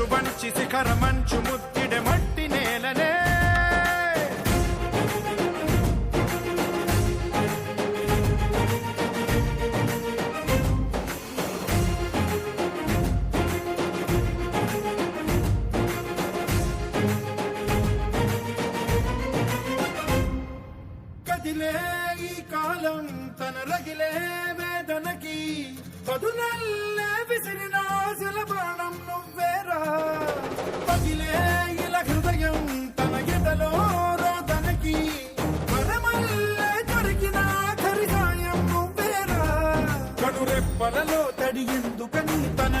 శిరసు వంచి శిఖర మంచు ముద్దిడ మట్టి నేలనే. కదిలే ఈ కాలం తన రగిలే వేదనకి పదునల్ పగిలే ఇలా హృదయం తన ఎదలో రోదనకి వరమల్లే దొరికిన ఆఖరి నువ్వేరా? కడురెప్పలలో తడి ఎందుకని తన